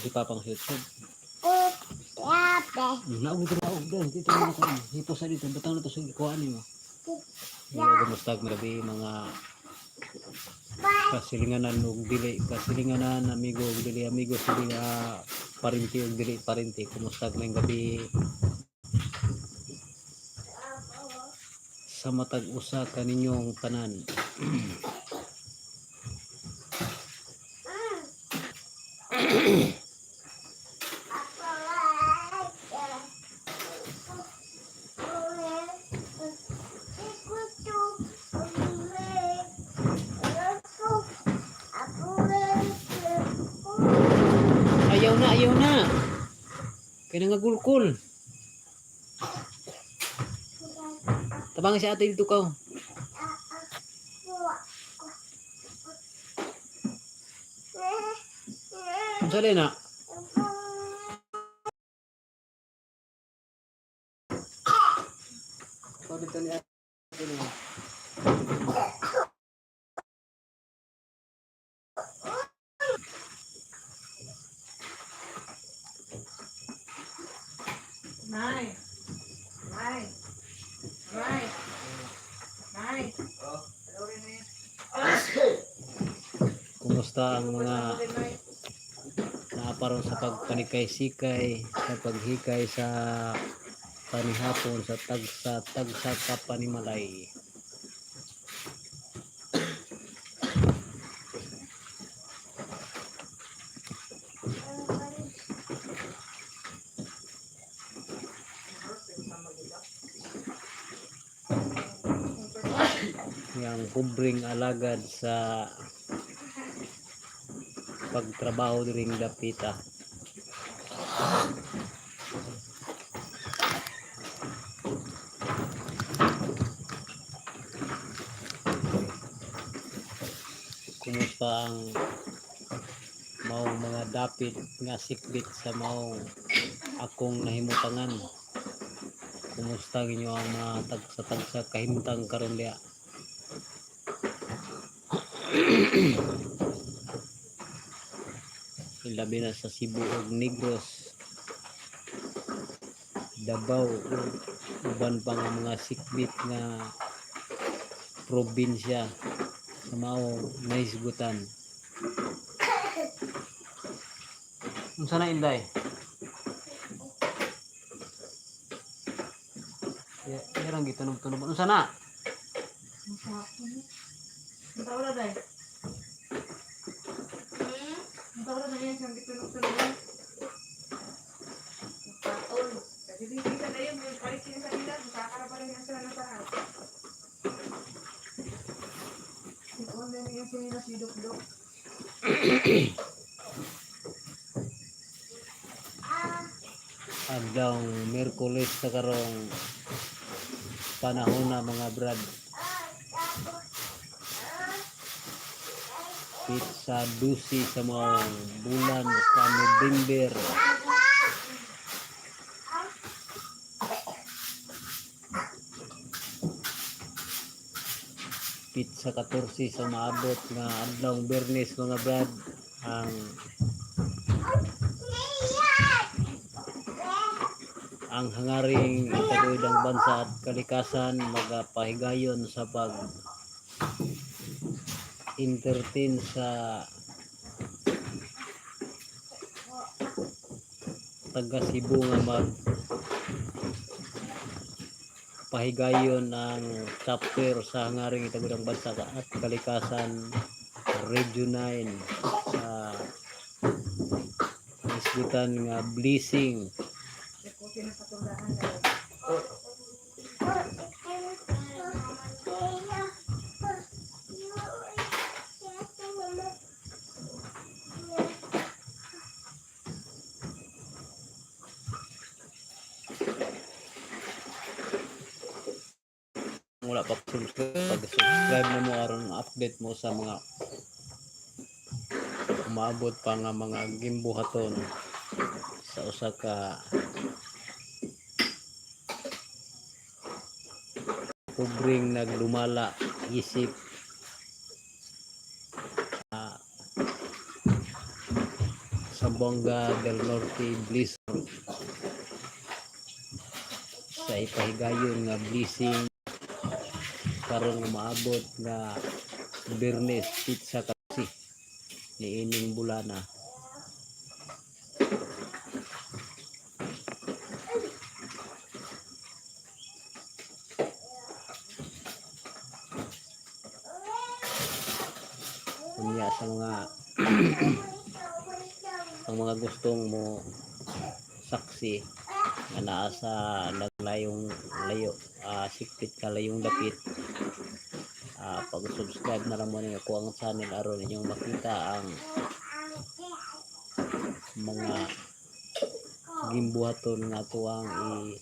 si Papang Sitsod. Yape. Naabot na ako doon. Dito na ako. Hipo sa dito. Batang na to sa kuhaan niyo. Mga gumustag magabi mga kasilinganan ug dili kasilinganan amigo ug dili amigo sili nga parinti ug dili parinti kumusta may gabi sa matag usa kaninyong tanan ayaw na ayaw na kaya nga gulkul tabang si ate dito ka Sali na. Nay. Nay. Nay. Hello, Rene. Kumusta ang mga naaparon sa pagpanikay-sikay, sa paghikay sa panihapon, sa tagsa, tagsa kapanimalay. Yang kubring alagad sa pagtrabaho ring dapita. Kumusta ang maong mga dapit nga sikbit sa maong akong nahimutangan. Kumusta ginyo ang mga tagsa-tagsa kahimtang karon diha? Ilabi na sa Cebu ug Negros. Davao ug uban pa nga mga sikbit nga probinsya sa mao naisgutan. Unsa na inday? Ya, yarang gitunog-tunog. Unsa na? Ang tawag na, Day. Ang tawag na yan, siyang gitunog-tunog yan. Kasi di kita na yun, may palit sila sa nila, makakara pa rin yan sila ng tahan. Ikaw na yan sila si Dok-Dok. Merkulis sa karong panahon na mga brad pizza dusi sa mga bulan sa November. Pizza 14 sa maabot nga adlaw Bernes mga brad ang ang hangaring itaguid ang bansa at kalikasan magapahigayon sa pag entertain sa taga Cebu nga mag pahigayon ang chapter sa hangaring itaguid ang bansa at kalikasan Region 9 sa isgutan nga blessing mo sa mga umabot pa nga mga gimbuhaton sa usa ka kubring naglumala isip. Ah, sa Zamboanga del Norte Blizzard sa ipahigayon nga blessing karong umaabot nga Bernes pizza kasi ni ining bulana. Unya sa mga ang mga gustong mo saksi nga naa sa naglayong layo ah, sikpit ka layong dapit ah, pag subscribe na lang mo ninyo ko ang channel aron ninyong makita ang mga gimbuhaton nga ako ang i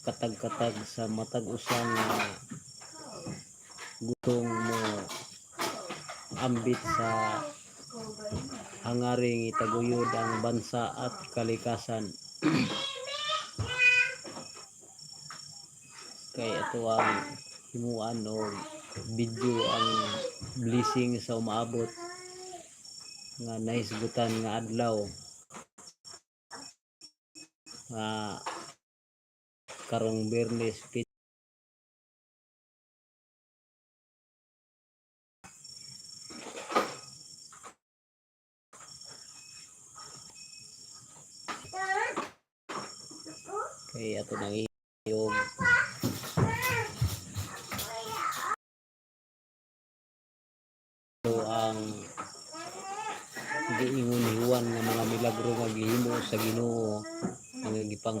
katag-katag sa matag usang nga gutong mo ambit sa hangaring itaguyod ang bansa at kalikasan. Kay ito ang himuan o video ang blessing sa umaabot nga nahisgutan nga adlaw. Nga karong Bernes pit kay ato nang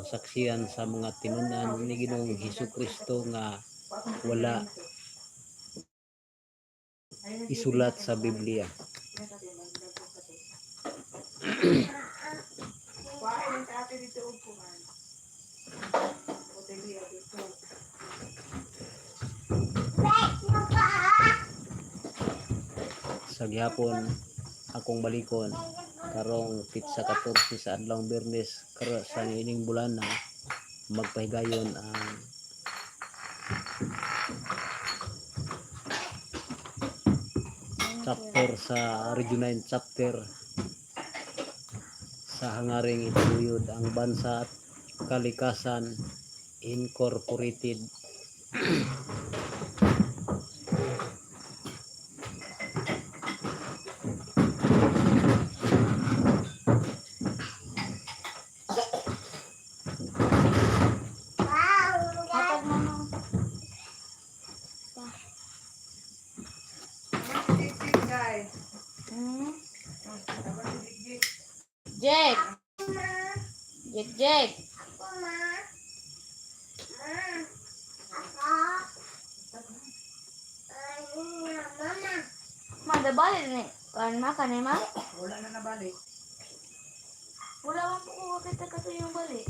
ang gipangsaksiyan sa mga tinunan ni Ginoong Hesus Kristo nga wala isulat sa Biblia. Sa gihapon akong balikon karong pizza 14 sa adlong Bernes karo sa ining bulan na magpahigayon ang chapter sa Region 9 chapter. Sa hangaring ituyod ang bansa at kalikasan incorporated Jack, Jack. Ma, ada balik ni. Kan makan eh, ma? Wala na nabalik. Wala man po ko kita kato yung balik.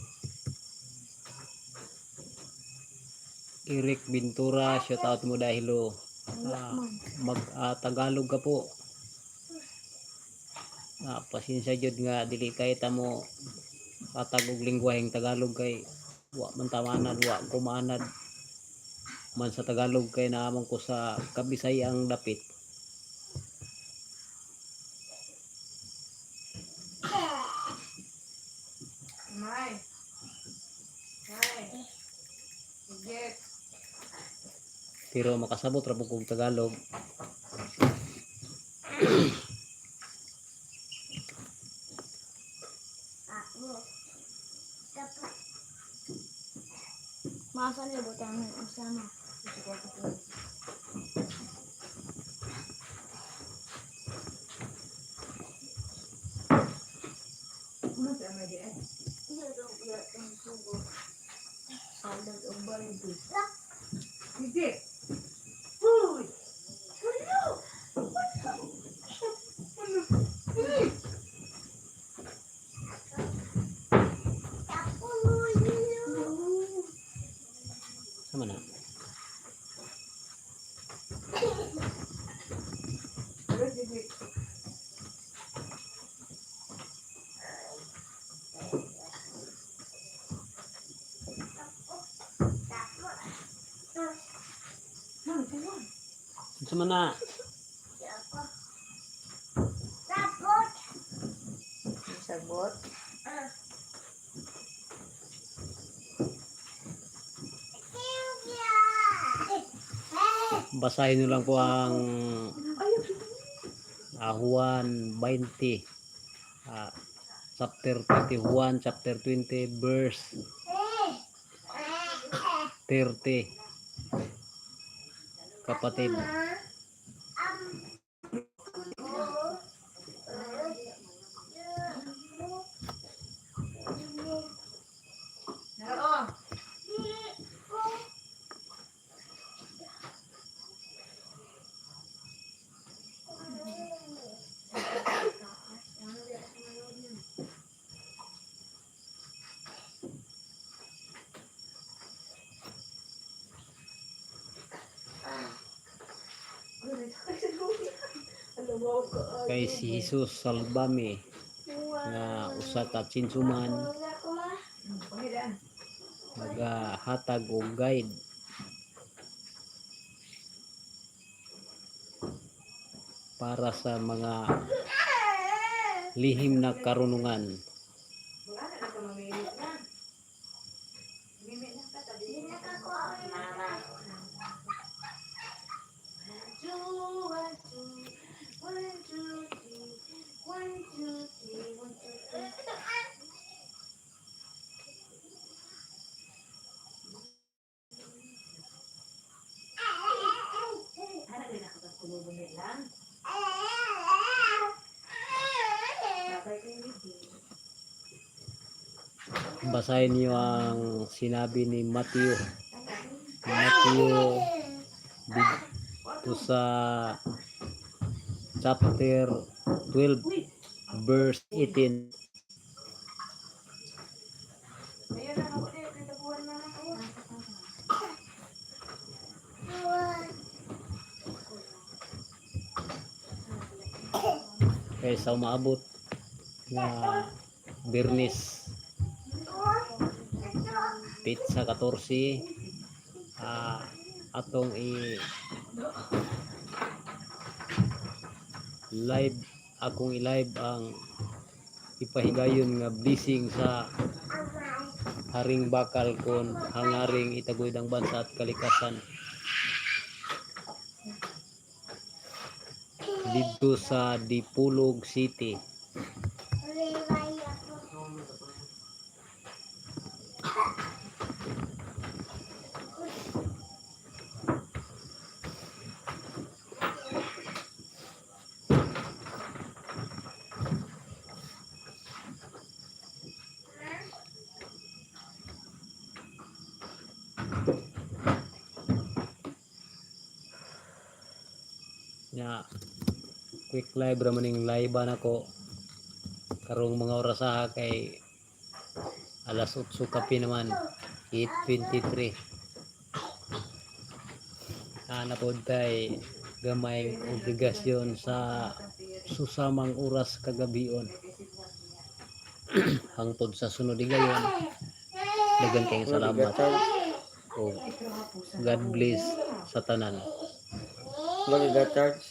Eric Bintura shout out mo dahil oh, Wala ah, mag ah, Tagalog ka po ah, pasensya jud nga dili kay tamo katag og lingwaheng Tagalog kay wa man tamanad wa kumanad man sa Tagalog kay naamang ko sa kabisay ang dapit May. May. Tik-tik. pero makasabot ra kog Tagalog Masa niya butang mo usama. Ano sama na Abot. Ah, Basahin nyo lang po ang ah, Juan 20. ah, chapter 21, chapter 20, verse 30. Kapatid. Kay si Jesus Salvame nga usa ka chinsuman. Nagahatag og guide. Para sa mga lihim na karunungan Wala na lang ka mamimit na. Mamimit na ka, tabi. Ano din ako sa kumubunit lang? Sabay kayo hindi. Basahin niyo ang sinabi ni Matthew Matthew dito sa chapter 12 verse 18 Ayun na ako din, kitabuhan na ako. Bernis pizza 14 ah, atong i live akong i-live ang ipahigayon nga blessing sa haring bakal kon hangaring itaguyod ang bansa at kalikasan. Dito sa Dipulog City nga quick live ra maning live na ko karong mga oras sa kay alas 8 kapi naman 8.23 ana pod kay gamay obligasyon sa susamang oras kagabion hangtod sa sunod gayon. Dagan kayong salamat. O God bless sa tanan. Mag-charge.